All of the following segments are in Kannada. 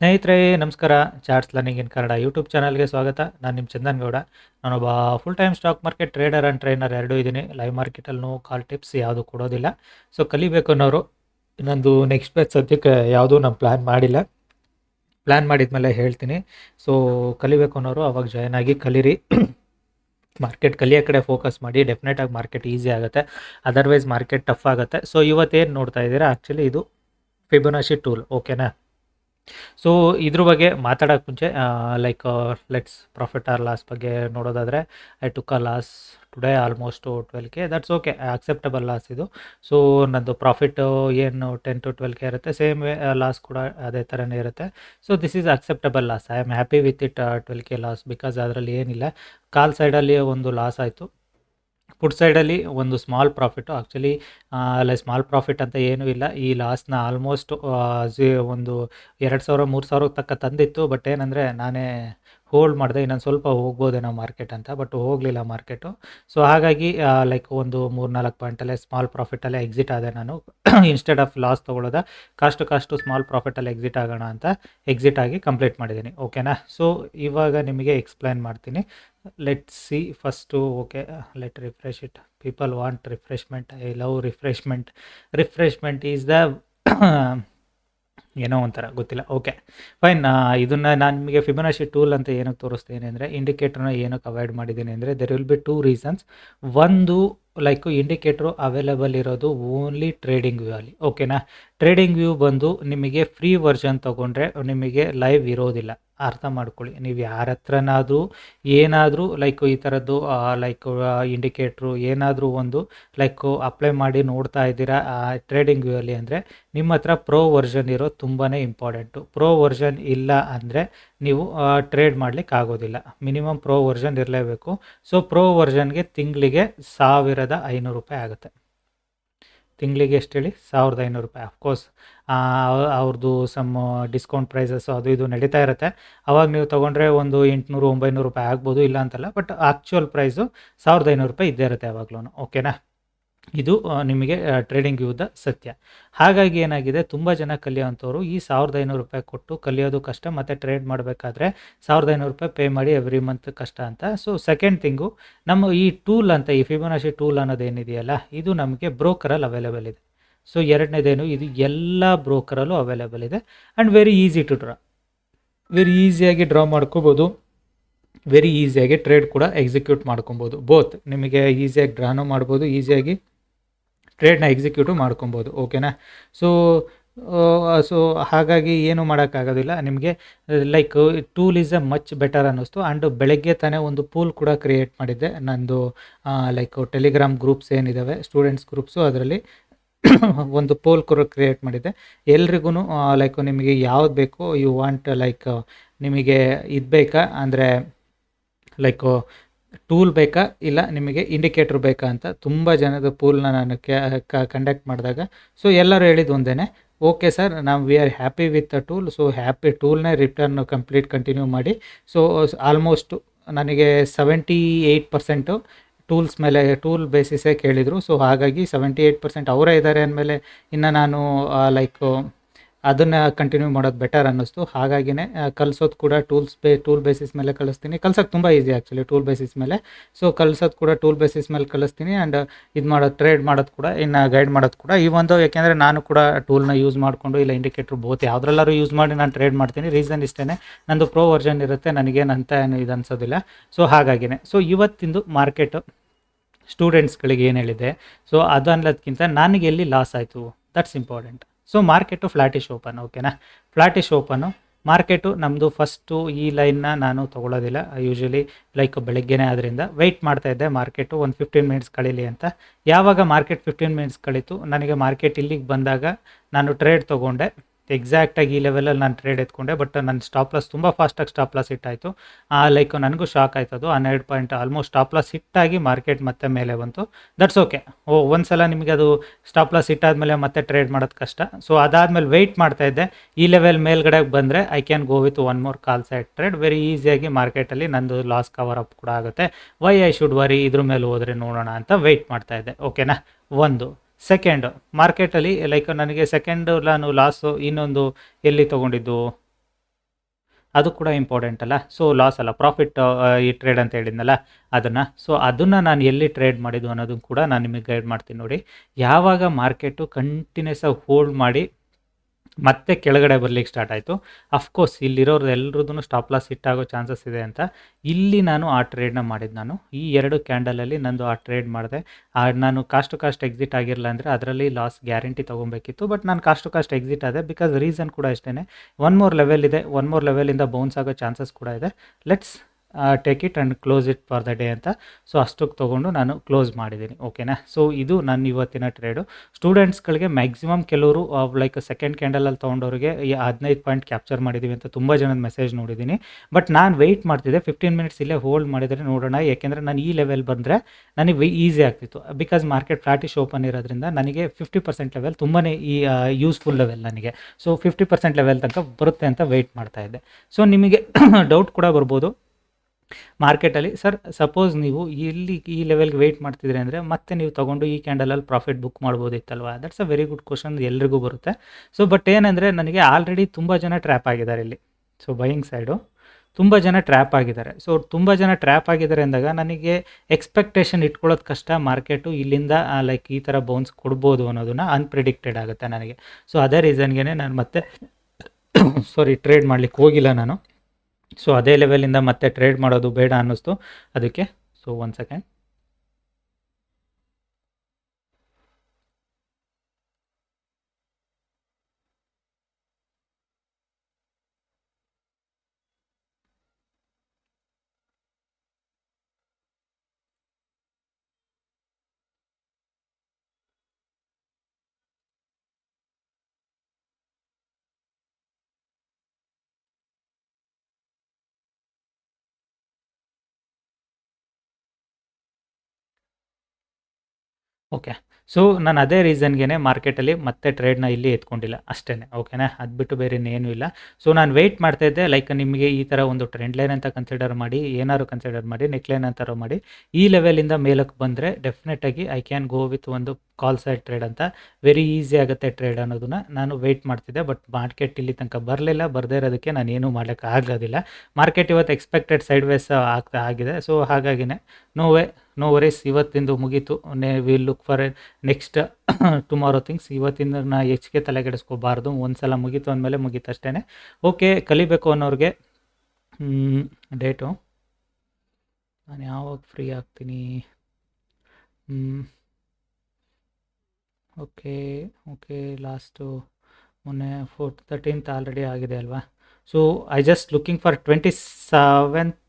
ಸ್ನೇಹಿತರೆ, ನಮಸ್ಕಾರ. Charts learning in Kannada YouTube ಚಾನಲ್ಗೆ ಸ್ವಾಗತ. ನಾನು ನಿಮ್ಮ ಚಂದನ್ ಗೌಡ. ನಾನೊಬ್ಬ full time stock market trader and trainer ಎರಡೂ ಇದ್ದೀನಿ ಲೈವ್ ಮಾರ್ಕೆಟಲ್ಲೂ ಕಾಲ್ ಟಿಪ್ಸ್ ಯಾವುದು ಕೊಡೋದಿಲ್ಲ. ಸೊ ಕಲಿಬೇಕು ಅನ್ನೋರು ನಂದು ನೆಕ್ಸ್ಟ್ ಬ್ಯಾಚ್ ಸದ್ಯಕ್ಕೆ ಯಾವುದೂ ನಾನು ಪ್ಲ್ಯಾನ್ ಮಾಡಿಲ್ಲ. ಪ್ಲ್ಯಾನ್ ಮಾಡಿದ್ಮೇಲೆ ಹೇಳ್ತೀನಿ. ಸೊ ಕಲಿಬೇಕು ಅನ್ನೋರು ಅವಾಗ ಜಾಯ್ನ್ ಆಗಿ ಕಲೀರಿ. ಮಾರ್ಕೆಟ್ ಕಲಿಯೋ ಕಡೆ ಫೋಕಸ್ ಮಾಡಿ. ಡೆಫಿನೆಟಾಗಿ ಮಾರ್ಕೆಟ್ ಈಸಿ ಆಗುತ್ತೆ. ಅದರ್ವೈಸ್ ಮಾರ್ಕೆಟ್ ಟಫ್ ಆಗುತ್ತೆ. ಸೊ ಇವತ್ತೇನು ನೋಡ್ತಾ ಇದ್ದೀರಾ? ಆ್ಯಕ್ಚುಲಿ ಇದು ಫಿಬೊನಾಶಿ ಟೂಲ್ ಓಕೆನಾ ಸೊ ಇದ್ರ ಬಗ್ಗೆ ಮಾತಾಡೋಕೆ ಮುಂಚೆ like let's profit or loss ಬಗ್ಗೆ ನೋಡೋದಾದರೆ I took a loss today almost twelve K that's okay acceptable loss ಇದು. ಸೊ ನನ್ನದು ಪ್ರಾಫಿಟ್ ಏನು ಟೆನ್ ಟು ಟ್ವೆಲ್ ಕೆ ಇರುತ್ತೆ ಸೇಮ್ ವೇ ಲಾಸ್ ಕೂಡ ಅದೇ ಥರನೇ ಇರುತ್ತೆ. So this is acceptable loss I am happy with it twelve K loss because ಅದರಲ್ಲಿ ಏನಿಲ್ಲ, ಕಾಲ್ ಸೈಡಲ್ಲಿ ಒಂದು ಲಾಸ್ ಆಯಿತು. ಪುಟ್ ಸೈಡಲ್ಲಿ ಒಂದು ಸ್ಮಾಲ್ ಪ್ರಾಫಿಟ್ಟು ಆ್ಯಕ್ಚುಲಿ ಅಲ್ಲ ಸ್ಮಾಲ್ ಪ್ರಾಫಿಟ್ ಅಂತ ಏನೂ ಇಲ್ಲ. ಈ ಲಾಸ್ನ ಆಲ್ಮೋಸ್ಟ್ ಒಂದು ಎರಡು ಸಾವಿರ, ಮೂರು ಸಾವಿರ ತಕ್ಕ ತಂದಿತ್ತು. ಬಟ್ ಏನಂದರೆ ನಾನೇ ಹೋಲ್ಡ್ ಮಾಡಿದೆ. ಇನ್ನೊಂದು ಸ್ವಲ್ಪ ಹೋಗ್ಬೋದೇನೋ ಮಾರ್ಕೆಟ್ ಅಂತ. ಬಟ್ ಹೋಗಲಿಲ್ಲ ಮಾರ್ಕೆಟು ಸೊ ಹಾಗಾಗಿ ಲೈಕ್ ಒಂದು ಮೂರು ನಾಲ್ಕು ಪಾಯಿಂಟಲ್ಲೇ ಸ್ಮಾಲ್ ಪ್ರಾಫಿಟಲ್ಲೇ ಎಕ್ಸಿಟ್ ಆದೆ ನಾನು. ಇನ್ಸ್ಟೆಡ್ ಆಫ್ ಲಾಸ್ ತೊಗೊಳ್ಳೋದ ಕಾಸ್ಟ್ ಕಾಸ್ಟು ಸ್ಮಾಲ್ ಪ್ರಾಫಿಟಲ್ಲಿ ಎಕ್ಸಿಟ್ ಆಗೋಣ ಅಂತ ಎಕ್ಸಿಟ್ ಆಗಿ ಕಂಪ್ಲೀಟ್ ಮಾಡಿದ್ದೀನಿ. ಓಕೆನಾ ಸೊ ಇವಾಗ ನಿಮಗೆ ಎಕ್ಸ್ಪ್ಲೈನ್ ಮಾಡ್ತೀನಿ. Let see first okay let refresh it people want refreshment I love refreshment refreshment is the ಏನೋ ಒಂಥರ, ಗೊತ್ತಿಲ್ಲ. ಓಕೆ ಫೈನ್ ಇದನ್ನು ನಾನು ನಿಮಗೆ ಫಿಬನಾಶಿ ಟೂಲ್ ಅಂತ ಏನಕ್ಕೆ ತೋರಿಸ್ತೀನಿ ಅಂದರೆ ಇಂಡಿಕೇಟ್ರನ್ನ ಏನಕ್ಕೆ ಅವಾಯ್ಡ್ ಮಾಡಿದ್ದೀನಿ ಅಂದರೆ there will be two reasons ಒಂದು ಲೈಕ್ ಇಂಡಿಕೇಟ್ರು ಅವೈಲೇಬಲ್ ಇರೋದು ಓನ್ಲಿ ಟ್ರೇಡಿಂಗ್ ವ್ಯೂ ಅಲ್ಲಿ. ಓಕೆನಾ ಟ್ರೇಡಿಂಗ್ ವ್ಯೂ ಬಂದು ನಿಮಗೆ ಫ್ರೀ ವರ್ಷನ್ ತೊಗೊಂಡ್ರೆ ನಿಮಗೆ ಲೈವ್ ಇರೋದಿಲ್ಲ. ಅರ್ಥ ಮಾಡ್ಕೊಳ್ಳಿ. ನೀವು ಯಾರ ಹತ್ರನಾದರೂ ಏನಾದರೂ ಲೈಕ್ ಈ ಥರದ್ದು ಲೈಕ್ ಇಂಡಿಕೇಟ್ರು ಏನಾದರೂ ಒಂದು ಲೈಕ್ ಅಪ್ಲೈ ಮಾಡಿ ನೋಡ್ತಾ ಇದ್ದೀರಾ ಟ್ರೇಡಿಂಗ್ ವ್ಯೂ ಅಲ್ಲಿ ಅಂದರೆ ನಿಮ್ಮ ಹತ್ರ ಪ್ರೋ ವರ್ಷನ್ ಇರೋ ತುಂಬಾ ಇಂಪಾರ್ಟೆಂಟು ಪ್ರೋ ವರ್ಷನ್ ಇಲ್ಲ ಅಂದರೆ ನೀವು ಟ್ರೇಡ್ ಮಾಡಲಿಕ್ಕೆ ಆಗೋದಿಲ್ಲ. ಮಿನಿಮಮ್ ಪ್ರೋ ವರ್ಷನ್ ಇರಲೇಬೇಕು. ಸೊ ಪ್ರೋ ವರ್ಷನ್ಗೆ ತಿಂಗಳಿಗೆ ಸಾವಿರದ ಐನೂರು ರೂಪಾಯಿ ಆಗುತ್ತೆ. ತಿಂಗಳಿಗೆ ಎಷ್ಟು ಹೇಳಿ? ಸಾವಿರದ ಐನೂರು ರೂಪಾಯಿ. ಅಫ್ಕೋರ್ಸ್ ಅವ್ರದ್ದು ಸಮ್ ಡಿಸ್ಕೌಂಟ್ ಪ್ರೈಸಸ್ಸು ಅದು ಇದು ನಡೀತಾ ಇರುತ್ತೆ. ಅವಾಗ ನೀವು ತೊಗೊಂಡ್ರೆ ಒಂದು ಎಂಟುನೂರು, ಒಂಬೈನೂರು ರೂಪಾಯಿ ಆಗ್ಬೋದು, ಇಲ್ಲ ಅಂತಲ್ಲ. ಬಟ್ ಆ್ಯಕ್ಚುಯಲ್ ಪ್ರೈಸು ಸಾವಿರದ ಐನೂರು ರೂಪಾಯಿ ಇದ್ದೇ ಇರುತ್ತೆ ಯಾವಾಗಲೂ ಓಕೆನಾ ಇದು ನಿಮಗೆ ಟ್ರೇಡಿಂಗ್ ಯುದ್ಧ ಸತ್ಯ. ಹಾಗಾಗಿ ಏನಾಗಿದೆ, ತುಂಬ ಜನ ಕಲಿಯೋವಂಥವ್ರು ಈ ಸಾವಿರದ ಐನೂರು ರೂಪಾಯಿ ಕೊಟ್ಟು ಕಲಿಯೋದು ಕಷ್ಟ, ಮತ್ತು ಟ್ರೇಡ್ ಮಾಡಬೇಕಾದ್ರೆ ಸಾವಿರದ ಐನೂರು ರೂಪಾಯಿ ಪೇ ಮಾಡಿ ಎವ್ರಿ ಮಂತ್ ಕಷ್ಟ ಅಂತ. ಸೊ ಸೆಕೆಂಡ್ ಥಿಂಗು ನಮ್ಮ ಈ ಟೂಲ್ ಅಂತ, ಈ ಫಿಬೋನಾಶಿ ಟೂಲ್ ಅನ್ನೋದೇನಿದೆಯಲ್ಲ, ಇದು ನಮಗೆ ಬ್ರೋಕರಲ್ಲಿ ಅವೈಲೇಬಲ್ ಇದೆ. ಸೊ ಎರಡನೇದೇನು, ಇದು ಎಲ್ಲ ಬ್ರೋಕರಲ್ಲೂ ಅವೈಲೇಬಲ್ ಇದೆ. And very easy to draw very ಈಸಿಯಾಗಿ ಡ್ರಾ ಮಾಡ್ಕೋಬೋದು. ವೆರಿ ಈಸಿಯಾಗಿ ಟ್ರೇಡ್ ಕೂಡ ಎಕ್ಸಿಕ್ಯೂಟ್ ಮಾಡ್ಕೊಬೋದು. ಬೋತ್ ನಿಮಗೆ ಈಸಿಯಾಗಿ ಡ್ರಾನೂ ಮಾಡ್ಬೋದು ಈಸಿಯಾಗಿ ಟ್ರೇಡ್ನ ಎಕ್ಸಿಕ್ಯೂಟಿವ್ ಮಾಡ್ಕೊಬೋದು ಓಕೆನಾ ಸೊ ಸೊ ಹಾಗಾಗಿ ಏನು ಮಾಡೋಕ್ಕಾಗೋದಿಲ್ಲ. ನಿಮಗೆ like tool is a much better ಅನ್ನಿಸ್ತು. ಆ್ಯಂಡ್ ಬೆಳಗ್ಗೆ ತಾನೇ ಒಂದು ಪೂಲ್ ಕೂಡ ಕ್ರಿಯೇಟ್ ಮಾಡಿದ್ದೆ. ನಂದು ಲೈಕ್ ಟೆಲಿಗ್ರಾಮ್ ಗ್ರೂಪ್ಸ್ ಏನಿದ್ದಾವೆ ಸ್ಟೂಡೆಂಟ್ಸ್ ಗ್ರೂಪ್ಸು ಅದರಲ್ಲಿ ಒಂದು ಪೋಲ್ ಕೂಡ ಕ್ರಿಯೇಟ್ ಮಾಡಿದ್ದೆ. ಎಲ್ರಿಗೂ ಲೈಕ್ ನಿಮಗೆ ಯಾವ್ದು ಬೇಕೋ ಯು ವಾಂಟ್ ಲೈಕ್ ನಿಮಗೆ ಇದು ಬೇಕಾ? ಅಂದರೆ ಲೈಕು ಟೂಲ್ ಬೇಕಾ ಇಲ್ಲ ನಿಮಗೆ ಇಂಡಿಕೇಟ್ರ್ ಬೇಕಾ ಅಂತ ತುಂಬ ಜನದ ಪೂಲ್ನ ನಾನು ಕಂಡಕ್ಟ್ ಮಾಡಿದಾಗ. ಸೊ ಎಲ್ಲರೂ ಹೇಳಿದ್ದು ಒಂದೇ ಓಕೆ ಸರ್ ನಾವು we are happy with the tool so happy ಟೂಲ್ನೇ return complete continue ಮಾಡಿ. ಸೊ ಆಲ್ಮೋಸ್ಟ್ ನನಗೆ ಸೆವೆಂಟಿ ಏಯ್ಟ್ ಪರ್ಸೆಂಟು ಟೂಲ್ಸ್ ಮೇಲೆ ಟೂಲ್ ಬೇಸಿಸೇ ಕೇಳಿದರು. ಸೊ ಹಾಗಾಗಿ ಸೆವೆಂಟಿ ಏಯ್ಟ್ ಪರ್ಸೆಂಟ್ ಅವರೇ ಇದ್ದಾರೆ ಅಂದಮೇಲೆ ಇನ್ನು ನಾನು ಲೈಕ್ ಅದನ್ನು ಕಂಟಿನ್ಯೂ ಮಾಡೋದು ಬೆಟರ್ ಅನ್ನಿಸ್ತು. ಹಾಗಾಗಿನೇ ಕಲಿಸೋದು ಕೂಡ ಟೂಲ್ಸ್ ಬೇ ಟೂಲ್ ಬೇಸಿಸ್ ಮೇಲೆ ಕಲಿಸ್ತೀನಿ. ಕಲ್ಸೋಕೆ ತುಂಬ ಈಸಿ ಆ್ಯಕ್ಚುಲಿ ಟೂಲ್ ಬೇಸಿಸ್ ಮೇಲೆ. ಸೊ ಕಲ್ಸೋದು ಕೂಡ ಟೂಲ್ ಬೇಸಿಸ್ ಮೇಲೆ ಕಲಿಸ್ತೀನಿ ಆ್ಯಂಡ್ ಇದು ಮಾಡೋದು ಟ್ರೇಡ್ ಮಾಡೋದು ಕೂಡ, ಇನ್ನು ಗೈಡ್ ಮಾಡೋದು ಕೂಡ. ಈ ಒಂದು ಯಾಕೆಂದರೆ ನಾನು ಕೂಡ ಟೂಲ್ನ ಯೂಸ್ ಮಾಡಿಕೊಂಡು ಇಲ್ಲ ಇಂಡಿಕೇಟ್ರ್ ಬೋತ್ ಯಾವುದ್ರಲ್ಲಾರು ಯೂಸ್ ಮಾಡಿ ನಾನು ಟ್ರೇಡ್ ಮಾಡ್ತೀನಿ. ರೀಸನ್ ಇಷ್ಟೇ ನಂದು ಪ್ರೋ ವರ್ಜನ್ ಇರುತ್ತೆ. ನನಗೇನಂತ ಏನು ಇದು ಅನ್ಸೋದಿಲ್ಲ. ಸೊ ಹಾಗಾಗಿನೇ. ಸೊ ಇವತ್ತಿಂದು ಮಾರ್ಕೆಟು ಸ್ಟೂಡೆಂಟ್ಸ್ಗಳಿಗೆ ಏನು ಹೇಳಿದೆ? ಸೊ ಅದು ಅನ್ನೋದಕ್ಕಿಂತ ನನಗೆ ಎಲ್ಲಿ ಲಾಸ್ ಆಯಿತು? That's important so market flattish open ಓಕೆನಾ ಫ್ಲಾಟಿಶ್ ಓಪನು ಮಾರ್ಕೆಟು ನಮ್ಮದು ಫಸ್ಟು ಈ ಲೈನ್ನ ನಾನು ತೊಗೊಳ್ಳೋದಿಲ್ಲ ಯೂಶ್ವಲಿ ಲೈಕ್ ಬೆಳಗ್ಗೆನೇ ಆದ್ದರಿಂದ ವೆಯ್ಟ್ ಮಾಡ್ತಾ ಇದ್ದೆ ಮಾರ್ಕೆಟು ಒಂದು ಫಿಫ್ಟೀನ್ ಮಿನಿಟ್ಸ್ ಕಳೀಲಿ ಅಂತ ಯಾವಾಗ ಮಾರ್ಕೆಟ್ ಫಿಫ್ಟೀನ್ ಮಿನಿಟ್ಸ್ ಕಳೀತು ನನಗೆ ಮಾರ್ಕೆಟ್ ಇಲ್ಲಿಗೆ ಬಂದಾಗ ನಾನು ಟ್ರೇಡ್ ತೊಗೊಂಡೆ ಎಕ್ಸಾಕ್ಟಾಗಿ ಈ ಲೆವೆಲಲ್ಲಿ ನಾನು ಟ್ರೇಡ್ ಎತ್ಕೊಂಡೆ ಬಟ್ ನನ್ನ ಸ್ಟಾಪ್ ಲಾಸ್ ತುಂಬ ಫಾಸ್ಟಾಗಿ ಸ್ಟಾಪ್ ಲಾಸ್ ಆ ಲೈಕ್ ನನಗೂ ಶಾಕ್ ಆಯ್ತದು ಹನ್ನೆರಡು ಪಾಯಿಂಟ್ ಆಲ್ಮೋಸ್ಟ್ ಸ್ಟಾಪ್ ಲಾಸ್ ಹಿಟ್ಟಾಗಿ ಮಾರ್ಕೆಟ್ ಮತ್ತೆ ಮೇಲೆ ಬಂತು. ದಟ್ಸ್ ಓಕೆ ಓ ಒಂದು ಸಲ ನಿಮಗೆ ಅದು ಸ್ಟಾಪ್ ಲಾಸ್ ಹಿಟ್ಟಾದ್ಮೇಲೆ ಮತ್ತೆ ಟ್ರೇಡ್ ಮಾಡೋದು ಕಷ್ಟ. ಸೊ ಅದಾದಮೇಲೆ ವೆಯ್ಟ್ ಮಾಡ್ತಾ ಇದ್ದೆ. ಈ ಲೆವೆಲ್ ಮೇಲ್ಗಡೆ ಬಂದರೆ I can go with one more call side trade very ಈಸಿಯಾಗಿ ಮಾರ್ಕೆಟಲ್ಲಿ ನಂದು ಲಾಸ್ ಕವರ್ ಅಪ್ ಕೂಡ ಆಗುತ್ತೆ. ವೈ ಐ ಶುಡ್ ವರಿ ಇದ್ರ ಮೇಲೆ ಹೋದರೆ ನೋಡೋಣ ಅಂತ ವೆಯ್ಟ್ ಮಾಡ್ತಾ ಇದ್ದೆ. ಓಕೆನಾ ಒಂದು. ಸೆಕೆಂಡು ಮಾರ್ಕೆಟಲ್ಲಿ ಲೈಕ್ ನನಗೆ ಸೆಕೆಂಡ್ ನಾನು ಲಾಸು ಇನ್ನೊಂದು ಎಲ್ಲಿ ತೊಗೊಂಡಿದ್ದು? ಅದು ಕೂಡ ಇಂಪಾರ್ಟೆಂಟ್ ಅಲ್ಲ. ಸೊ ಲಾಸ್ ಅಲ್ಲ ಪ್ರಾಫಿಟ್ ಈ ಟ್ರೇಡ್ ಅಂತ ಹೇಳಿದ್ನಲ್ಲ, ಅದನ್ನು. ಸೊ ಅದನ್ನು ನಾನು ಎಲ್ಲಿ ಟ್ರೇಡ್ ಮಾಡಿದ್ದು ಅನ್ನೋದನ್ನು ಕೂಡ ನಾನು ನಿಮಗೆ ಗೈಡ್ ಮಾಡ್ತೀನಿ ನೋಡಿ. ಯಾವಾಗ ಮಾರ್ಕೆಟು ಕಂಟಿನ್ಯೂಸ್ ಆಗಿ ಹೋಲ್ಡ್ ಮಾಡಿ ಮತ್ತೆ ಕೆಳಗಡೆ ಬರ್ಲಿಕ್ಕೆ ಸ್ಟಾರ್ಟ್ ಆಯಿತು. ಅಫ್ಕೋರ್ಸ್ ಇಲ್ಲಿರೋರು ಎಲ್ರದ್ದು ಸ್ಟಾಪ್ ಲಾಸ್ ಹಿಟ್ ಆಗೋ ಚಾನ್ಸಸ್ ಇದೆ ಅಂತ. ಇಲ್ಲಿ ನಾನು ಆ ಟ್ರೇಡ್ನ ಮಾಡಿದ್ದು ನಾನು. ಈ ಎರಡು ಕ್ಯಾಂಡಲಲ್ಲಿ ನಂದು ಆ ಟ್ರೇಡ್ ಮಾಡಿದೆ. ನಾನು ಕಾಸ್ಟ್ ಟು ಕಾಸ್ಟ್ ಎಕ್ಸಿಟ್ ಆಗಿರಲ್ಲ ಅಂದರೆ ಅದರಲ್ಲಿ ಲಾಸ್ ಗ್ಯಾರಂಟಿ ತೊಗೊಬೇಕಿತ್ತು. ಬಟ್ ನಾನು ಕಾಸ್ಟ್ ಟು ಕಾಸ್ಟ್ ಎಕ್ಸಿಟ್ ಆದೆ ಬಿಕಾಸ್ ರೀಸನ್ ಕೂಡ ಅಷ್ಟೇ ಒನ್ ಮೋರ್ ಲೆವೆಲ್ ಇದೆ. ಒನ್ ಮೋರ್ ಲೆವೆಲಿಂದ ಬೌನ್ಸ್ ಆಗೋ ಚಾನ್ಸಸ್ ಕೂಡ ಇದೆ. Let's take it and close it for the day ಅಂತ. ಸೊ ಅಷ್ಟಕ್ಕೆ ತೊಗೊಂಡು ನಾನು ಕ್ಲೋಸ್ ಮಾಡಿದ್ದೀನಿ. ಓಕೆನಾ ಸೊ ಇದು ನನ್ನ ಇವತ್ತಿನ ಟ್ರೇಡು ಸ್ಟೂಡೆಂಟ್ಸ್ಗಳಿಗೆ ಮ್ಯಾಕ್ಸಿಮಮ್ ಕೆಲವರು ಲೈಕ್ ಸೆಕೆಂಡ್ ಕ್ಯಾಂಡಲಲ್ಲಿ ತೊಗೊಂಡವ್ರಿಗೆ ಈ ಹದಿನೈದು ಪಾಯಿಂಟ್ ಕ್ಯಾಪ್ಚರ್ ಮಾಡಿದ್ದೀವಿ ಅಂತ ತುಂಬ ಜನದ ಮೆಸೇಜ್ ನೋಡಿದ್ದೀನಿ. ಬಟ್ ನಾನು ವೆಯ್ಟ್ ಮಾಡ್ತಿದ್ದೆ. ಫಿಫ್ಟೀನ್ ಮಿನಿಟ್ಸ್ ಇಲ್ಲೇ ಹೋಲ್ಡ್ ಮಾಡಿದರೆ ನೋಡೋಣ. ಯಾಕೆಂದರೆ ನಾನು ಈ ಲೆವೆಲ್ ಬಂದರೆ ನನಗೆ ಈಸಿ ಆಗ್ತಿತ್ತು. ಬಿಕಾಸ್ ಮಾರ್ಕೆಟ್ ಫ್ಲಾಟಿಶ್ ಓಪನ್ ಇರೋದ್ರಿಂದ ನನಗೆ ಫಿಫ್ಟಿ ಪರ್ಸೆಂಟ್ ಲೆವೆಲ್ ತುಂಬಾ ಈ ಯೂಸ್ಫುಲ್ ಲೆವೆಲ್ ನನಗೆ. ಸೊ ಫಿಫ್ಟಿ ಪರ್ಸೆಂಟ್ ಲೆವೆಲ್ ತನಕ ಬರುತ್ತೆ ಅಂತ ವೆಯ್ಟ್ ಮಾಡ್ತಾ ಇದ್ದೆ. ಸೊ ನಿಮಗೆ ಡೌಟ್ ಕೂಡ ಬರ್ಬೋದು. ಮಾರ್ಕೆಟಲ್ಲಿ, ಸರ್, ಸಪೋಸ್ ನೀವು ಇಲ್ಲಿ ಈ ಲೆವೆಲ್ಗೆ ವೆಯ್ಟ್ ಮಾಡ್ತಿದ್ರಿ ಅಂದರೆ ಮತ್ತೆ ನೀವು ತೊಗೊಂಡು ಈ ಕ್ಯಾಂಡಲಲ್ಲಿ profit book ಮಾಡ್ಬೋದಿತ್ತಲ್ವಾ? That's a very good question ಎಲ್ರಿಗೂ ಬರುತ್ತೆ. ಸೊ ಬಟ್ ಏನಂದರೆ ನನಗೆ ಆಲ್ರೆಡಿ ತುಂಬ ಜನ ಟ್ರ್ಯಾಪ್ ಆಗಿದ್ದಾರೆ ಇಲ್ಲಿ. ಸೊ ಬೈಯಿಂಗ್ ಸೈಡು ತುಂಬ ಜನ ಟ್ರ್ಯಾಪ್ ಆಗಿದ್ದಾರೆ. ಸೊ ತುಂಬ ಜನ ಟ್ರ್ಯಾಪ್ ಆಗಿದ್ದಾರೆ ಅಂದಾಗ ನನಗೆ ಎಕ್ಸ್ಪೆಕ್ಟೇಷನ್ ಇಟ್ಕೊಳ್ಳೋದು ಕಷ್ಟ, ಮಾರ್ಕೆಟು ಇಲ್ಲಿಂದ ಲೈಕ್ ಈ ಥರ ಬೌನ್ಸ್ ಕೊಡ್ಬೋದು ಅನ್ನೋದನ್ನು ಅನ್ಪ್ರಿಡಿಕ್ಟೆಡ್ ಆಗುತ್ತೆ ನನಗೆ. ಸೊ ಅದೇ ರೀಸನ್ಗೆ ನಾನು ಮತ್ತೆ ಸಾರಿ ಟ್ರೇಡ್ ಮಾಡಲಿಕ್ಕೆ ಹೋಗಿಲ್ಲ ನಾನು. ಸೊ ಅದೇ ಲೆವೆಲಿಂದ ಮತ್ತೆ ಟ್ರೇಡ್ ಮಾಡೋದು ಬೇಡ ಅನ್ನಿಸ್ತು. ಅದಕ್ಕೆ so one second okay so ನಾನು ಅದೇ ರೀಸನ್ಗೆ ಮಾರ್ಕೆಟಲ್ಲಿ ಮತ್ತೆ ಟ್ರೇಡ್ನ ಇಲ್ಲಿ ಎತ್ಕೊಂಡಿಲ್ಲ. ಅಷ್ಟೇ ಓಕೆನಾ ಅದು ಬಿಟ್ಟು ಬೇರೆ ಇನ್ನೇನೂ ಇಲ್ಲ. ಸೊ ನಾನು ವೆಯ್ಟ್ ಮಾಡ್ತಾ ಇದ್ದೆ. ಲೈಕ್ ನಿಮಗೆ ಈ ಥರ ಒಂದು ಟ್ರೆಂಡ್ ಲೈನ್ ಅಂತ ಕನ್ಸಿಡರ್ ಮಾಡಿ, ಏನಾದ್ರು ಕನ್ಸಿಡರ್ ಮಾಡಿ ನೆಕ್ ಲೈನ್ ಅಂತಾರು ಮಾಡಿ, ಈ ಲೆವೆಲಿಂದ ಮೇಲಕ್ಕೆ ಬಂದರೆ ಡೆಫಿನೆಟಾಗಿ ಐ ಕ್ಯಾನ್ ಗೋ ವಿತ್ ಒಂದು ಕಾಲ್ ಸೈಡ್ ಟ್ರೇಡ್ ಅಂತ ವೆರಿ ಈಸಿ ಆಗುತ್ತೆ ಟ್ರೇಡ್ ಅನ್ನೋದನ್ನ ನಾನು ವೆಯ್ಟ್ ಮಾಡ್ತಿದ್ದೆ. ಬಟ್ ಮಾರ್ಕೆಟ್ ಇಲ್ಲಿ ತನಕ ಬರಲಿಲ್ಲ. ಬರದೇ ಇರೋದಕ್ಕೆ ನಾನು ಏನೂ ಮಾಡೋಕ್ಕೆ ಆಗೋದಿಲ್ಲ ಮಾರ್ಕೆಟ್ ಇವತ್ತು ಎಕ್ಸ್ಪೆಕ್ಟೆಡ್ ಸೈಡ್ ವೇಸ್ ಆಗ್ತಾ ಆಗಿದೆ. ಸೊ ಹಾಗಾಗಿನೇ ನೋ ವೇ ನೋ ವರೀಸ್ ಇವತ್ತಿಂದು ಮುಗೀತು. ನೇ will look for next tomorrow things ಇವತ್ತಿಂದ ನಾ ಹೆಚ್ಚಿಗೆ ತಲೆಗೆಡಿಸ್ಕೋಬಾರ್ದು. ಒಂದು ಸಲ ಮುಗೀತು ಅಂದಮೇಲೆ ಮುಗೀತು ಅಷ್ಟೇ ಓಕೆ ಕಲಿಬೇಕು ಅನ್ನೋರಿಗೆ ಡೇಟು ನಾನು ಯಾವಾಗ ಫ್ರೀ ಆಗ್ತೀನಿ? ಓಕೆ ಓಕೆ ಲಾಸ್ಟು ಮೊನ್ನೆ ಫೋರ್ತ್ ತರ್ಟೀನ್ತ್ ಆಲ್ರೆಡಿ ಆಗಿದೆ ಅಲ್ವಾ? So I just looking for twenty seventh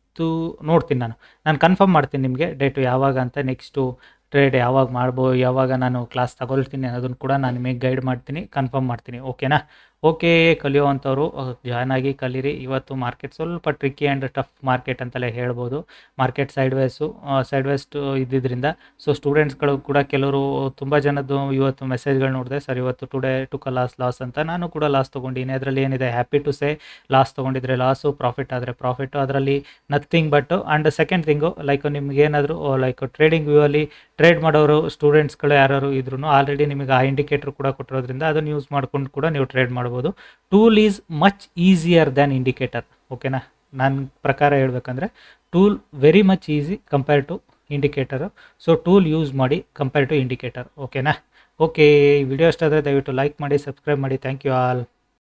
ನೋಡ್ತೀನಿ ನಾನು. ನಾನು ಕನ್ಫರ್ಮ್ ಮಾಡ್ತೀನಿ ನಿಮಗೆ ಡೇಟು ಯಾವಾಗ ಅಂತ ನೆಕ್ಸ್ಟು ಟ್ರೇಡ್ ಯಾವಾಗ ಮಾಡ್ಬೋ, ಯಾವಾಗ ನಾನು ಕ್ಲಾಸ್ ತಗೊಳ್ತೀನಿ ಅನ್ನೋದನ್ನು ಕೂಡ ನಾನು ನಿಮಗೆ ಗೈಡ್ ಮಾಡ್ತೀನಿ ಕನ್ಫರ್ಮ್ ಮಾಡ್ತೀನಿ. ಓಕೆನಾ ಓಕೆ ಕಲಿಯೋವಂಥವ್ರು ಜಾಯ್ನ್ ಆಗಿ ಕಲೀರಿ. ಇವತ್ತು ಮಾರ್ಕೆಟ್ ಸ್ವಲ್ಪ ಟ್ರಿಕ್ಕಿ ಆ್ಯಂಡ್ ಟಫ್ ಮಾರ್ಕೆಟ್ ಅಂತಲೇ ಹೇಳ್ಬೋದು. Market side wise side wise ಇದ್ದಿದ್ದರಿಂದ ಸೊ ಸ್ಟೂಡೆಂಟ್ಸ್ಗಳು ಕೂಡ ಕೆಲವರು ತುಂಬ ಜನದ್ದು ಇವತ್ತು ಮೆಸೇಜ್ಗಳು ನೋಡಿದೆ, ಸರ್, ಇವತ್ತು ಟುಡೇ ಟು ಕ ಲಾಸ್ ಲಾಸ್ ಅಂತ ನಾನು ಕೂಡ ಲಾಸ್ ತೊಗೊಂಡಿನಿ. ಅದರಲ್ಲಿ ಏನಿದೆ, ಹ್ಯಾಪಿ ಟು ಸೇ ಲಾಸ್ ತೊಗೊಂಡಿದ್ರೆ ಲಾಸು, ಪ್ರಾಫಿಟ್ ಆದರೆ ಪ್ರಾಫಿಟ್ಟು ಅದರಲ್ಲಿ nothing but and second thing, like ನಿಮ್ಗೆ ಏನಾದರೂ ಲೈಕ್ ಟ್ರೇಡಿಂಗ್ ವ್ಯೂ ಅಲ್ಲಿ ಟ್ರೇಡ್ ಮಾಡೋರು, ಸ್ಟೂಡೆಂಟ್ಸ್ಗಳು ಯಾರು ಇದ್ರೂ ಆಲ್ರೆಡಿ ನಿಮಗೆ ಆ ಇಂಡಿಕೇಟರ್ ಕೂಡ ಕೊಟ್ಟಿರೋದ್ರಿಂದ, ಅದನ್ನು ಯೂಸ್ ಮಾಡ್ಕೊಂಡು ಕೂಡ ನೀವು ಟ್ರೇಡ್ ಮಾಡ್ಬೋದು. Tool is much easier than indicator ಓಕೆನಾ ನನ್ನ ಪ್ರಕಾರ ಹೇಳ್ಬೇಕಂದ್ರೆ tool very much easy compare to indicator so tool use ಮಾಡಿ ಕಂಪೇರ್ ಟು ಇಂಡಿಕೇಟರ್ ಓಕೆನಾ ಓಕೆ ಈ ವಿಡಿಯೋ ಇಷ್ಟ ಆದರೆ ದಯವಿಟ್ಟು ಲೈಕ್ ಮಾಡಿ ಸಬ್ಸ್ಕ್ರೈಬ್ ಮಾಡಿ. Thank you all